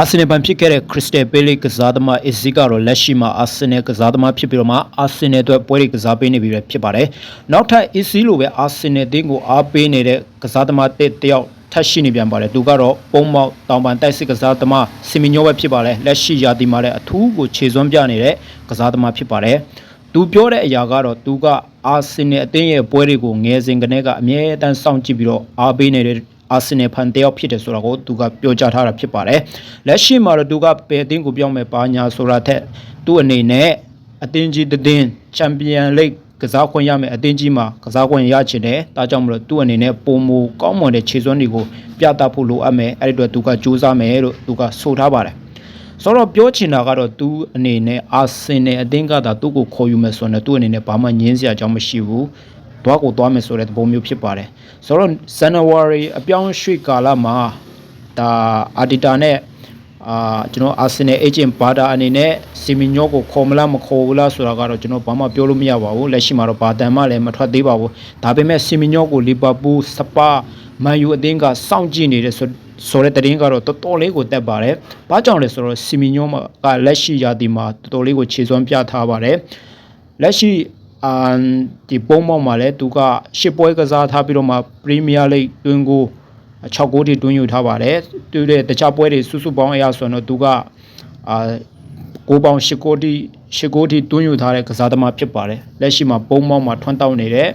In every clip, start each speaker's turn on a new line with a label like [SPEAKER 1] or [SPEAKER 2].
[SPEAKER 1] အာဆင်နယ်ဘန်ဖြစ်ခဲ့တဲ့ခရစ္စတယ်ပေးလေးကစားသမားအစ်ဇီကတော့လက်ရှိမှာအာဆင်နယ်ကစားသမားဖြစ်ပြီးတော့မှအာဆင်နယ်အတွက်ပွဲတွေကစားပေးနေပြီပဲဖြစ်ပါတယ်။နောက်ထပ်အစ်ဇီလိုပဲအာဆင်နယ်တင်းကိုအားပေးနေတဲ့ကစားသမားတစ်တယောက်ထပ်ရှိနေပြန်ပါတယ်။သူကတော့ပုံမောက်တောင်ပန်တိုက်စစ်ကစားသမားစီမီညိုပဲဖြစ်ပါတယ်။လက်ရှိရာသီမှာလည်းအထူးကိုခြေစွမ်းပြနေတဲ့ကစားသမားဖြစ်ပါတယ်။သူပြောတဲ့အရာကတော့သူကအာဆင်နယ်အသင်းရဲ့ပွဲတွေကိုငယ်စဉ်ကတည်းကအမြဲတမ်းစောင့်ကြည့်ပြီးတော့အားပေးနေတဲ့ အာဆင်နယ်ဖန်တယောက်ဖြစ်တယ်ဆိုတော့ကိုသူကပြောကြားထားတာဖြစ်ပါတယ်။လက်ရှိမှာတော့သူကပယ်အသင်းကိုပြောင်းမဲ့ပါညာဆိုတာထက်သူ့အနေနဲ့အသင်းကြီးတစ်သင်းချန်ပီယံလိဂ်ကစားခွင့်ရမယ်အသင်းကြီးမှာကစားခွင့်ရချင်တယ်။ဒါကြောင့်မလို့သူ့အနေနဲ့ပုံမူကောင်းမွန်တဲ့ခြေစွမ်းတွေကိုပြသဖို့လိုအပ်မယ်။အဲ့ဒီတော့သူကစူးစမ်းမယ်လို့သူကဆိုထားပါတယ်။ဆိုတော့ပြောချင်တာကတော့သူအနေနဲ့အာဆင်နယ်အသင်းကသာသူ့ကိုခေါ်ယူမယ်ဆိုရင်တော့သူ့အနေနဲ့ဘာမှညင်းစရာအကြောင်းမရှိဘူး။ သွားကိုသွားမယ်ဆိုတဲ့သဘောမျိုးဖြစ်ပါတယ်။ဆိုတော့ဇန်နဝါရီအပြောင်းရွှေ့ကာလမှာဒါအာဒီတာနဲ့အာကျွန်တော်အာဆင်နယ် agent ဘာတာအနေနဲ့စီမီညိုကိုခေါ်မလားမခေါ်ဘူးလားဆိုတာကတော့ကျွန်တော်ဘာမှပြောလို့မရပါဘူး။လက်ရှိမှာတော့ဘာတန်မှလည်းမထွက်သေးပါဘူး။ဒါပေမဲ့စီမီညိုကိုလီဗာပူးစပါမန်ယူအသင်းကစောင့်ကြည့်နေတဲ့ဆိုဆိုတဲ့တရင်ကတော့တော်တော်လေးကိုတက်ပါတယ်။ဘာကြောင့်လဲဆိုတော့စီမီညိုကလက်ရှိရာသီမှာတော်တော်လေးကိုခြေစွမ်းပြထားပါတယ်။လက်ရှိ အမ်ဒီပုံမောက်မှာလည်းသူကရှစ်ပွဲကစားထားပြီးတော့မှပရီးမီးယားလိဂ်တွင်းကို6ဂိုးထိတွင်းယူထားပါတယ်။သူတဲ့တခြားပွဲတွေစုစုပေါင်းအရဆိုတော့သူကအာကိုပေါင်8ဂိုးထိ8ဂိုးထိတွင်းယူထားတဲ့ကစားသမားဖြစ်ပါတယ်။လက်ရှိမှာပုံမောက်မှာထွန်းတောက်နေတဲ့အာ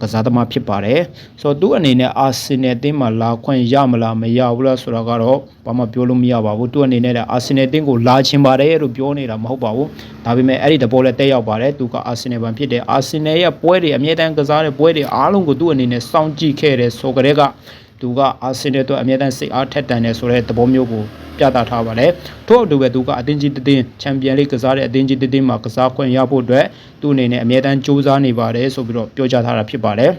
[SPEAKER 1] ကစားသမားဖြစ်ပါတယ်ဆိုတော့သူ့အနေနဲ့အာဆင်နယ်အသင်းမှာလာခွင့်ရမလားမရဘူးလားဆိုတော့ကတော့ဘာမှပြောလို့မရပါဘူးသူ့အနေနဲ့လည်းအာဆင်နယ်အသင်းကိုလာချင်ပါတယ်လို့ပြောနေတာမဟုတ်ပါဘူးဒါပေမဲ့အဲ့ဒီတဘောလည်းတက်ရောက်ပါတယ်သူကအာဆင်နယ်ဘန်ဖြစ်တယ်အာဆင်နယ်ရဲ့ပွဲတွေအမြဲတမ်းကစားတဲ့ပွဲတွေအားလုံးကိုသူ့အနေနဲ့စောင့်ကြည့်ခဲ့တယ်ဆိုကြတဲ့ကသူကအာဆင်နယ်အတွက်အမြဲတမ်းစိတ်အားထက်တန်တယ်ဆိုတဲ့သဘောမျိုးကို ပြသထားပါတယ်ထို့အတူပဲသူကအသင်းကြီးတစ်သင်းချန်ပီယံလိကစားတဲ့အသင်းကြီးတစ်သင်းမှာကစားခွင့်ရဖို့အတွက်သူ့အနေနဲ့အမြဲတမ်းစူးစမ်းနေပါတယ်ဆိုပြီးတော့ပြောကြားထားတာဖြစ်ပါတယ်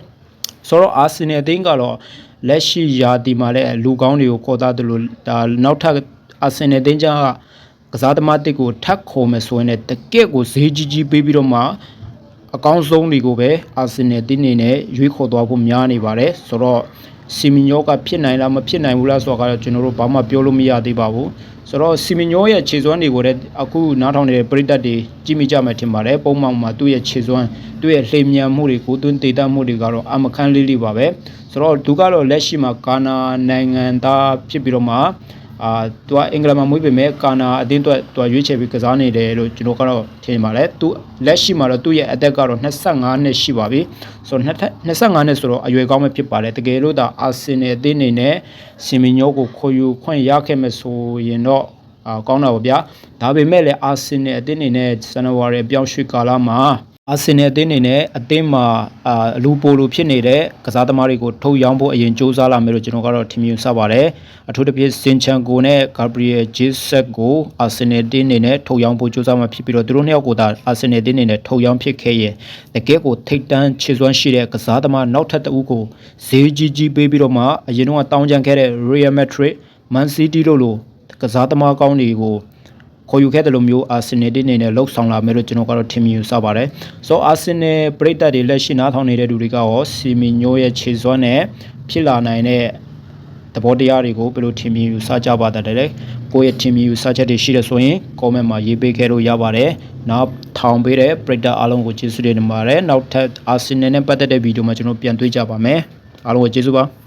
[SPEAKER 1] ဆိုတော့အာဆင်နယ်အသင်းကတော့လက်ရှိယာတီမှာလည်းလူကောင်းတွေကိုခေါ်သားတယ်လို့ဒါနောက်ထပ်အာဆင်နယ်အသင်းကြောင့်ကစားသမားတစ်ကိုထပ်ခေါ်မယ်ဆိုရင်လည်းတကယ့်ကိုဈေးကြီးကြီးပေးပြီးတော့မှအကောင်းဆုံးတွေကိုပဲအာဆင်နယ်တင်းနေနဲ့ရွေးခေါ်သွားဖို့များနေပါတယ်ဆိုတော့ စီမီညိုကဖြစ်နိုင်လားမဖြစ်နိုင်ဘူးလားဆိုတော့ကျွန်တော်တို့ဘာမှပြောလို့မရသေးပါဘူးဆိုတော့စီမီညိုရဲ့ခြေစွမ်းတွေကိုလည်းအခုနားထောင်နေတဲ့ပရိသတ်တွေကြည့်မိကြမယ်ထင်ပါတယ်ပုံမှန်မှာသူ့ရဲ့ခြေစွမ်းသူ့ရဲ့လှိမ်မြန်မှုတွေကိုသွင်းတည်တတ်မှုတွေကတော့အမခန်းလေးလေးပါပဲဆိုတော့သူကတော့လက်ရှိမှာကာနာနိုင်ငံသားဖြစ်ပြီးတော့မှ အာသူကအင်္ဂလန်မှာမွေးပေမဲ့ကာနာအတင်းအတွက်သူကရွေးချယ်ပြီးကစားနေတယ်လို့ကျွန်တော်ကတော့ထင်ပါတယ်သူလက်ရှိမှာတော့သူ့ရဲ့အသက်ကတော့25နှစ်ရှိပါပြီဆိုတော့25နှစ်ဆိုတော့အရွယ်ကောင်းပဲဖြစ်ပါတယ်တကယ်လို့ဒါအာဆင်နယ်အသင်းနေနဲ့စီမီညိုကိုခေါ်ယူခွင့်ရခဲ့မယ်ဆိုရင်တော့အာကောင်းတာပါဗျာဒါပေမဲ့လည်းအာဆင်နယ်အသင်းနေနဲ့ဇန်နဝါရီပြောင်းရွှေ့ကာလမှာ အာဆင်နယ်အသင်းနေနဲ့အသင်းမှာအာလူပိုလိုဖြစ်နေတဲ့ကစားသမားတွေကိုထုတ်ရောင်းဖို့အရင်စူးစမ်းလာမယ်လို့ကျွန်တော်ကတော့ထင်မြင်ဆပါတယ်အထူးသဖြင့်စင်ချန်ကိုနဲ့ဂါဘရီယယ်ဂျေးဆက်ကိုအာဆင်နယ်အသင်းနေနဲ့ထုတ်ရောင်းဖို့စူးစမ်းမှာဖြစ်ပြီးတော့သူတို့နှစ်ယောက်ကိုသာအာဆင်နယ်အသင်းနေနဲ့ထုတ်ရောင်းဖြစ်ခဲ့ရင်တကယ့်ကိုထိတ်တန်းခြေစွမ်းရှိတဲ့ကစားသမားနောက်ထပ်တစ်ဦးကိုဈေးကြီးကြီးပေးပြီးတော့မှအရင်တော့တောင်းကြံခဲ့တဲ့ Real Madrid Man City တို့လိုကစားသမားကောင်းတွေကို ခေါ်ယူခဲ့တယ်လို့မျိုးအာဆင်နယ်တင်းနေနဲ့လှုပ်ဆောင်လာမယ်လို့ကျွန်တော်ကတော့ထင်မြင်ယူဆပါတယ်။ဆိုတော့အာဆင်နယ်ပရိသတ်တွေလက်ရှိနားထောင်နေတဲ့လူတွေကရောစီမီညိုရဲ့ခြေစွမ်းနဲ့ဖြစ်လာနိုင်တဲ့သဘောတရားတွေကိုဘယ်လိုထင်မြင်ယူဆကြပါတတ်တယ်လဲ။ကိုယ့်ရဲ့ထင်မြင်ယူဆချက်တွေရှိတယ်ဆိုရင် comment မှာရေးပေးခဲ့လို့ရပါတယ်။နောက်ထောင်ပေးတဲ့ပရိသတ်အားလုံးကိုကျေးဇူးတင်ပါတယ်။နောက်ထပ်အာဆင်နယ်နဲ့ပတ်သက်တဲ့ဗီဒီယိုမှာကျွန်တော်ပြန်တွေ့ကြပါမယ်။အားလုံးကိုကျေးဇူးပါ။